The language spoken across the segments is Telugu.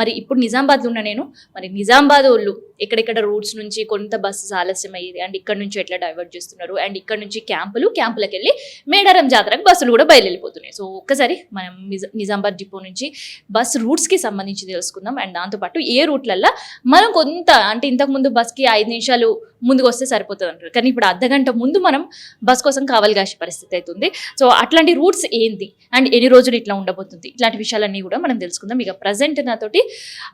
మరి ఇప్పుడు నిజామాబాద్లో ఉన్న నేను మరి నిజామాబాద్ వాళ్ళు ఎక్కడెక్కడ రూట్స్ నుంచి కొంత బస్సెస్ ఆలస్యం అయ్యేది అండ్ ఇక్కడ నుంచి ఎట్లా డైవర్ట్ చేస్తున్నారు అండ్ ఇక్కడ నుంచి క్యాంపులు క్యాంపులకు వెళ్ళి మేడారం జాతరకు బస్సులు కూడా బయలుదేరిపోతున్నాయి. సో ఒక్కసారి మనం నిజామాబాద్ డిపో నుంచి బస్ రూట్స్కి సంబంధించి తెలుసుకుందాం అండ్ దాంతోపాటు ఏ రూట్లల్లో మనం కొంత అంటే ఇంతకుముందు బస్కి ఐదు నిమిషాలు ముందుకు వస్తే సరిపోతుంది అంటారు కానీ ఇప్పుడు అర్ధగంట ముందు మనం బస్ కోసం కావాలి కాసే పరిస్థితి అవుతుంది సో అట్లాంటి రూట్స్ ఏంటి అండ్ ఎన్ని రోజులు ఇట్లా ఉండబోతుంది ఇట్లాంటి విషయాలన్నీ కూడా మనం తెలుసుకుందాం. ఇక ప్రజెంట్ నాతోటి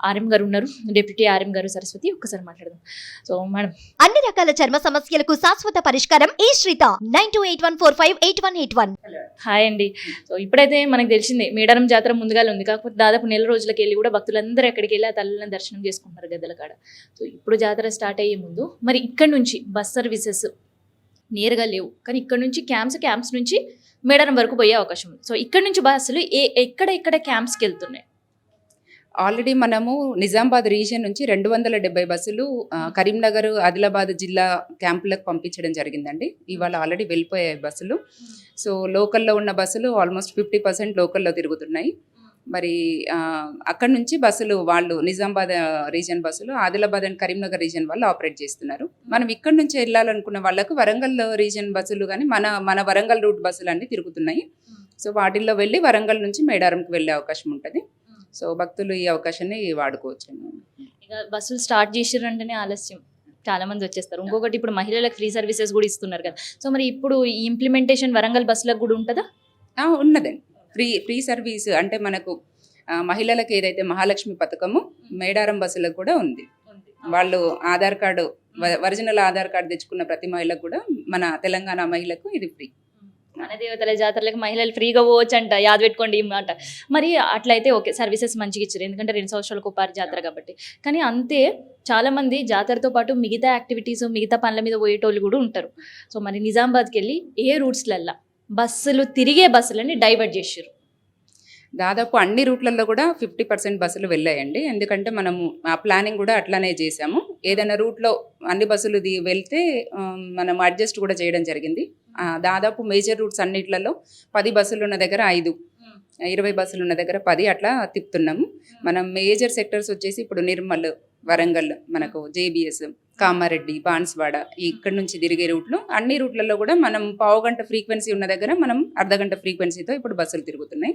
ఆర్ఎం గారు ఉన్నారు. డిప్యూటీ ఆర్ఎం గారు సరస్వతి ఒక్కసారి మాట్లాడదాం. So madam. అన్ని రకాల చర్మ సమస్యలకు శాశ్వత పరిష్కారం ఈ Shrita nine two eight one four five eight one eight one. Hi అండి. సో ఇప్పుడైతే మనకు తెలిసిందే మేడారం జాతర ముందుగానే ఉంది. కాకపోతే దాదాపు నెల రోజులకి వెళ్ళి కూడా భక్తులందరూ ఎక్కడికి వెళ్ళి ఆ తల్లిని దర్శనం చేసుకుంటున్నారు గద్దెల కాడ. సో ఇప్పుడు జాతర స్టార్ట్ అయ్యే ముందు మరి ఇక్కడ నుంచి బస్ సర్వీసెస్ నేరుగా లేవు. కానీ ఇక్కడ నుంచి క్యాంప్స్ క్యాంప్స్ నుంచి మేడారం వరకు పోయే అవకాశం ఉంది. సో ఇక్కడ నుంచి బస్సులు ఏ ఎక్కడ ఎక్కడ క్యాంప్స్కి వెళ్తున్నాయి? ఆల్రెడీ మనము నిజామాబాద్ రీజియన్ నుంచి రెండు వందల డెబ్బై బస్సులు కరీంనగర్ ఆదిలాబాద్ జిల్లా క్యాంపులకు పంపించడం జరిగిందండి. ఇవాళ ఆల్రెడీ వెళ్ళిపోయాయి బస్సులు. సో లోకల్లో ఉన్న బస్సులు ఆల్మోస్ట్ ఫిఫ్టీ పర్సెంట్ లోకల్లో తిరుగుతున్నాయి. మరి అక్కడ నుంచి బస్సులు వాళ్ళు నిజామాబాద్ రీజియన్ బస్సులు ఆదిలాబాద్ అండ్ కరీంనగర్ రీజియన్ వాళ్ళు ఆపరేట్ చేస్తున్నారు. మనం ఇక్కడ నుంచి వెళ్ళాలనుకున్న వాళ్ళకు వరంగల్ రీజియన్ బస్సులు కానీ మన మన వరంగల్ రూట్ బస్సులు అన్నీ తిరుగుతున్నాయి. సో వాటిల్లో వెళ్ళి వరంగల్ నుంచి మేడారంకి వెళ్ళే అవకాశం ఉంటుంది. సో భక్తులు ఈ అవకాశాన్ని వాడుకోవచ్చు ఇక బస్సులు స్టార్ట్ చేసిర్రంటేనే ఆలస్యం. చాలా మంది వచ్చేస్తారు. ఇంకొకటి ఇప్పుడు మహిళలకు ఫ్రీ సర్వీసెస్ కూడా ఇస్తున్నారు కదా. సో మరి ఇప్పుడు ఈ ఇంప్లిమెంటేషన్ వరంగల్ బస్సులకు కూడా ఉంటుందా? ఉన్నదండి. ఫ్రీ ఫ్రీ సర్వీస్ అంటే మనకు మహిళలకు ఏదైతే మహాలక్ష్మి పథకము మేడారం బస్సులకు కూడా ఉంది. వాళ్ళు ఆధార్ కార్డు వ- ఒరిజినల్ ఆధార్ కార్డు తెచ్చుకున్న ప్రతి మహిళకు కూడా మన తెలంగాణ మహిళకు ఇది ఫ్రీ. దేవతల జాతరలకు మహిళలు ఫ్రీగా పోవచ్చు అంట యాద పెట్టుకోండి అంట. మరి అట్లయితే ఓకే సర్వీసెస్ మంచిగా ఇచ్చారు. ఎందుకంటే రెండు సంవత్సరాలకు ఒకసారి జాతర కాబట్టి. కానీ అంతే చాలామంది జాతరతో పాటు మిగతా యాక్టివిటీస్ మిగతా పనుల మీద పోయేటోళ్ళు కూడా ఉంటారు. సో మరి నిజామాబాద్కి వెళ్ళి ఏ రూట్స్లల్లా బస్సులు తిరిగే బస్సులని డైవర్ట్ చేసారు దాదాపు అన్ని రూట్లలో కూడా ఫిఫ్టీ పర్సెంట్ బస్సులు వెళ్ళాయండి. ఎందుకంటే మనము ఆ ప్లానింగ్ కూడా అట్లానే చేసాము ఏదైనా రూట్లో అన్ని బస్సులు వెళ్తే మనం అడ్జస్ట్ కూడా చేయడం జరిగింది. దాదాపు మేజర్ రూట్స్ అన్నిట్లలో పది బస్సులు ఉన్న దగ్గర ఐదు. ఇరవై బస్సులు ఉన్న దగ్గర పది అట్లా తిప్పుతున్నాము. మనం మేజర్ సెక్టర్స్ వచ్చేసి ఇప్పుడు నిర్మల్ వరంగల్ మనకు జేబిఎస్ కామారెడ్డి బాన్స్వాడ ఇక్కడ నుంచి తిరిగే రూట్లు. అన్ని రూట్లలో కూడా మనం పావు గంట ఫ్రీక్వెన్సీ ఉన్న దగ్గర మనం అర్ధ గంట ఫ్రీక్వెన్సీతో ఇప్పుడు బస్సులు తిరుగుతున్నాయి.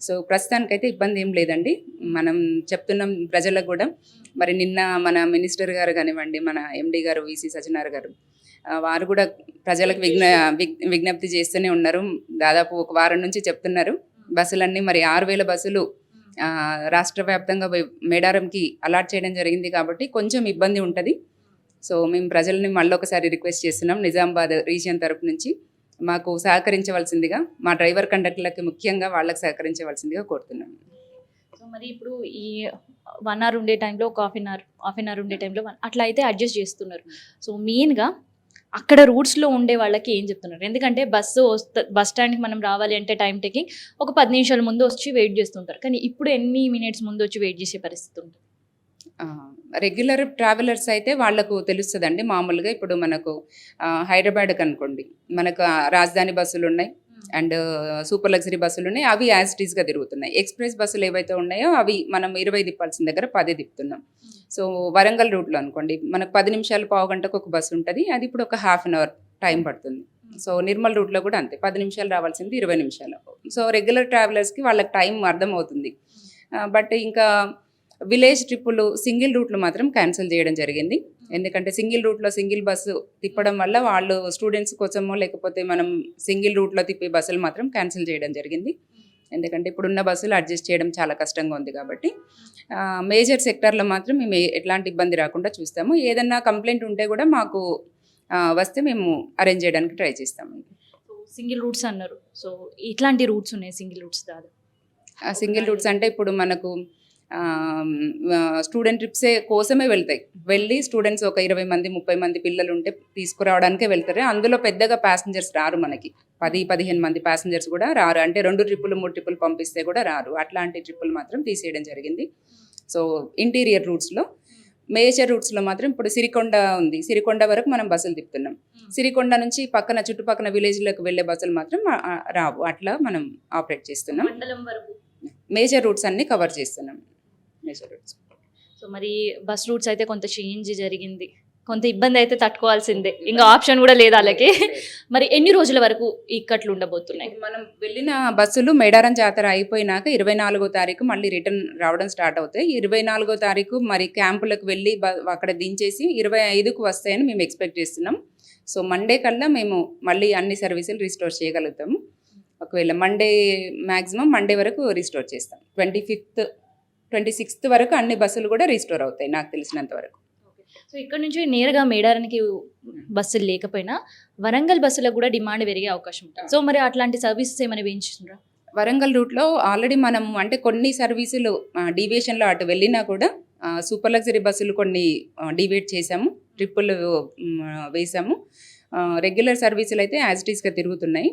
సో ప్రస్తుతానికైతే ఇబ్బంది ఏం లేదండి. మనం చెప్తున్నాం ప్రజలకు కూడా. మరి నిన్న మన మినిస్టర్ గారు కానివ్వండి మన ఎండి గారు విసి సత్యనారాయణ గారు వారు కూడా ప్రజలకు విజ్ఞ విజ్ఞప్తి చేస్తూనే ఉన్నారు. దాదాపు ఒక వారం నుంచి చెప్తున్నారు. బస్సులన్నీ మరి ఆరు వేల బస్సులు ఆ, రాష్ట్ర వ్యాప్తంగా మేడారంకి అలాట్ చేయడం జరిగింది కాబట్టి కొంచెం ఇబ్బంది ఉంటుంది. సో మేము ప్రజల్ని మళ్ళీ ఒకసారి రిక్వెస్ట్ చేస్తున్నాం. నిజామాబాద్ రీజియన్ తరపు నుంచి మాకు సహకరించవలసిందిగా మా డ్రైవర్ కండక్టర్లకి ముఖ్యంగా వాళ్ళకి సహకరించవలసిందిగా కోరుతున్నాం. సో మరి ఇప్పుడు ఈ వన్ అవర్ ఉండే టైంలో ఒక half an hour half an hour ఉండే టైంలో అట్లా అయితే అడ్జస్ట్ చేస్తున్నారు. సో మెయిన్గా అక్కడ రూట్స్లో ఉండే వాళ్ళకి ఏం చెప్తున్నారు? ఎందుకంటే బస్సు వస్త బస్ స్టాండ్కి మనం రావాలి అంటే టైం టేకింగ్ ఒక పది నిమిషాల ముందు వచ్చి వెయిట్ చేస్తుంటారు. కానీ ఇప్పుడు ఎన్ని మినిట్స్ ముందు వచ్చి వెయిట్ చేసే పరిస్థితి ఉంటుంది? రెగ్యులర్ ట్రావెలర్స్ అయితే వాళ్ళకు తెలుస్తుందండి మామూలుగా. ఇప్పుడు మనకు హైదరాబాద్కి అనుకోండి. మనకు రాజధాని బస్సులు ఉన్నాయి. అండ్ సూపర్ లగ్జరీ బస్సులు ఉన్నాయి. అవి యాజ్ టీస్గా తిరుగుతున్నాయి. ఎక్స్ప్రెస్ బస్సులు ఏవైతే ఉన్నాయో అవి మనం ఇరవై తిప్పాల్సిన దగ్గర పది తిప్పుతున్నాం. సో వరంగల్ రూట్లో అనుకోండి మనకు పది నిమిషాలు పావు గంటకు ఒక బస్సు ఉంటుంది. అది ఇప్పుడు ఒక హాఫ్ అన్ అవర్ టైం పడుతుంది. సో నిర్మల్ రూట్లో కూడా అంతే. పది నిమిషాలు రావాల్సింది ఇరవై నిమిషాలు. సో రెగ్యులర్ ట్రావెలర్స్కి వాళ్ళకి టైం అర్థమవుతుంది. బట్ ఇంకా విలేజ్ ట్రిప్పులు సింగిల్ రూట్లు మాత్రం క్యాన్సిల్ చేయడం జరిగింది. ఎందుకంటే సింగిల్ రూట్లో సింగిల్ బస్సు తిప్పడం వల్ల వాళ్ళు స్టూడెంట్స్ కోసమో లేకపోతే మనం సింగిల్ రూట్లో తిప్పే బస్సులు మాత్రం క్యాన్సిల్ చేయడం జరిగింది. ఎందుకంటే ఇప్పుడున్న బస్సులు అడ్జస్ట్ చేయడం చాలా కష్టంగా ఉంది కాబట్టి మేజర్ సెక్టర్లో మాత్రం మేము ఎట్లాంటి ఇబ్బంది రాకుండా చూస్తాము. ఏదన్నా కంప్లైంట్ ఉంటే కూడా మాకు వస్తే మేము అరేంజ్ చేయడానికి ట్రై చేస్తామండి. సింగిల్ రూట్స్ అన్నారు. సో ఇట్లాంటి రూట్స్ ఉన్నాయి సింగిల్ రూట్స్ దాదాపు సింగిల్ రూట్స్ అంటే ఇప్పుడు మనకు స్టూడెంట్ ట్రిప్సే కోసమే వెళ్తాయి. వెళ్ళి స్టూడెంట్స్ ఒక ఇరవై మంది ముప్పై మంది పిల్లలు ఉంటే తీసుకురావడానికే వెళ్తారు. అందులో పెద్దగా ప్యాసింజర్స్ రారు మనకి. పది పదిహేను మంది ప్యాసింజర్స్ కూడా రారు. అంటే రెండు ట్రిప్పులు మూడు ట్రిప్పులు పంపిస్తే కూడా రారు. అట్లాంటి ట్రిప్పులు మాత్రం తీసేయడం జరిగింది. సో ఇంటీరియర్ రూట్స్లో మేజర్ రూట్స్లో మాత్రం ఇప్పుడు సిరికొండ ఉంది. సిరికొండ వరకు మనం బస్సులు తిప్పుతున్నాం. సిరికొండ నుంచి పక్కన చుట్టుపక్కల విలేజ్లకు వెళ్ళే బస్సులు మాత్రం రావు. అట్లా మనం ఆపరేట్ చేస్తున్నాం. మేజర్ రూట్స్ అన్ని కవర్ చేస్తున్నాం. మేజర్ రూట్స్ సో మరి బస్ రూట్స్ అయితే కొంత చేంజ్ జరిగింది. కొంత ఇబ్బంది అయితే తట్టుకోవాల్సిందే. ఇంకా ఆప్షన్ కూడా లేదు వాళ్ళకి. మరి ఎన్ని రోజుల వరకు ఇక్కట్లు ఉండబోతున్నాయి? మనం వెళ్ళిన బస్సులు మేడారం జాతర అయిపోయినాక ఇరవై నాలుగో తారీఖు మళ్ళీ రిటర్న్ రావడం స్టార్ట్ అవుతాయి. ఇరవై నాలుగో తారీఖు మరి క్యాంపులకు వెళ్ళి అక్కడ దించేసి ఇరవై ఐదుకు వస్తాయని మేము ఎక్స్పెక్ట్ చేస్తున్నాం. సో మండే కల్లా మేము మళ్ళీ అన్ని సర్వీసులు రిస్టోర్ చేయగలుగుతాము. ఒకవేళ మండే మ్యాక్సిమం మండే వరకు రిస్టోర్ చేస్తాం. ట్వంటీ ఫిఫ్త్ ట్వంటీ సిక్స్త్ వరకు అన్ని బస్సులు కూడా రిస్టోర్ అవుతాయి నాకు తెలిసినంత వరకు. సో ఇక్కడ నుంచి నేరుగా మేడారానికి బస్సులు లేకపోయినా వరంగల్ బస్సులకు కూడా డిమాండ్ పెరిగే అవకాశం ఉంటుంది. సో మరి అట్లాంటి సర్వీసెస్ ఏమైనా పెంచుతుండ్రా వరంగల్ రూట్లో ఆల్రెడీ మనం అంటే కొన్ని సర్వీసులు డీవియేషన్లో అటు వెళ్ళినా కూడా సూపర్ లగ్జరీ బస్సులు కొన్ని డివేట్ చేశాము ట్రిప్పులు వేసాము రెగ్యులర్ సర్వీసులు అయితే యాజ్ ఇట్ ఈస్గా తిరుగుతున్నాయి.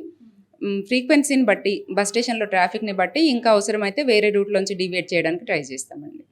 ఫ్రీక్వెన్సీని బట్టి బస్ స్టేషన్లో ట్రాఫిక్ని బట్టి ఇంకా అవసరమైతే వేరే రూట్లోంచి డివేట్ చేయడానికి ట్రై చేస్తామండి.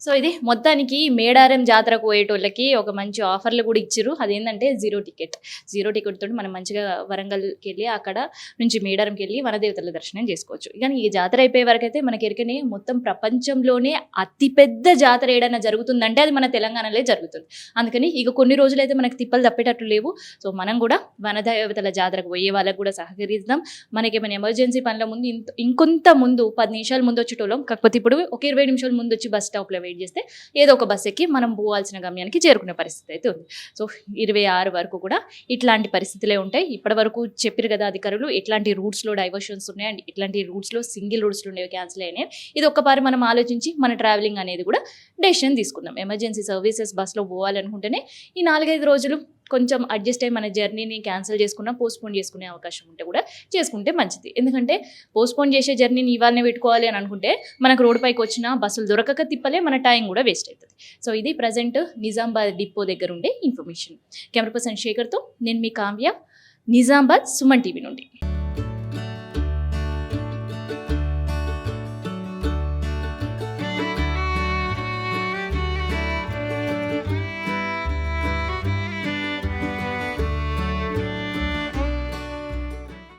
సో ఇది మొత్తానికి మేడారం జాతరకు పోయేటోళ్ళకి ఒక మంచి ఆఫర్లు కూడా ఇచ్చారు అదేంటంటే జీరో టికెట్. జీరో టికెట్ తోటి మనం మంచిగా వరంగల్కి వెళ్ళి అక్కడ నుంచి మేడారంకి వెళ్ళి వనదేవతల దర్శనం చేసుకోవచ్చు. కానీ ఈ జాతర అయిపోయే వరకు అయితే మనకి ఎరికనే మొత్తం ప్రపంచంలోనే అతిపెద్ద జాతర ఏడైనా జరుగుతుందంటే అది మన తెలంగాణలో జరుగుతుంది. అందుకని ఇక కొన్ని రోజులైతే మనకు తిప్పలు తప్పేటట్లు లేవు. సో మనం కూడా వనదేవతల జాతరకు పోయే వాళ్ళకు కూడా సహకరిద్దాం. మనకి ఏమైనా ఎమర్జెన్సీ పనుల ముందు ఇంత ఇంకొంత ముందు పది నిమిషాల ముందు వచ్చేటోళ్ళం. కాకపోతే ఇప్పుడు ఒక ఇరవై నిమిషాల ముందు వచ్చి బస్ స్టాప్లో వెయిట్ చేస్తే ఏదో ఒక బస్ ఎక్కి మనం పోవాల్సిన గమ్యానికి చేరుకునే పరిస్థితి అయితే ఉంది. సో ఇరవై ఆరు వరకు కూడా ఇట్లాంటి పరిస్థితులే ఉంటాయి. ఇప్పటి వరకు చెప్పారు కదా అధికారులు ఎట్లాంటి రూట్స్లో డైవర్షన్స్ ఉన్నాయి అండ్ ఇట్లాంటి రూట్స్లో సింగిల్ రూట్స్లో ఉండేవి క్యాన్సిల్ అయినాయి ఇది ఒక్కసారి మనం ఆలోచించి మన ట్రావెలింగ్ అనేది కూడా డెసిషన్ తీసుకుందాం. ఎమర్జెన్సీ సర్వీసెస్ బస్లో పోవాలనుకుంటేనే ఈ నాలుగైదు రోజులు కొంచెం అడ్జస్ట్ అయ్యి మన జర్నీని క్యాన్సిల్ చేసుకున్నా పోస్ట్పోన్ చేసుకునే అవకాశం ఉంటే కూడా చేసుకుంటే మంచిది. ఎందుకంటే పోస్ట్పోన్ చేసే జర్నీని ఇవాళనే పెట్టుకోవాలి అని అనుకుంటే మనకు రోడ్ పైకి వచ్చిన బస్సులు దొరకక తిప్పలే మన టైం కూడా వేస్ట్ అవుతుంది సో ఇది ప్రజెంట్ నిజామాబాద్ డిపో దగ్గర ఉండే ఇన్ఫర్మేషన్ కెమెరా పర్సన్ శేఖర్తో నేను మీ కావ్య. నిజామాబాద్ సుమన్ టీవీ నుండి.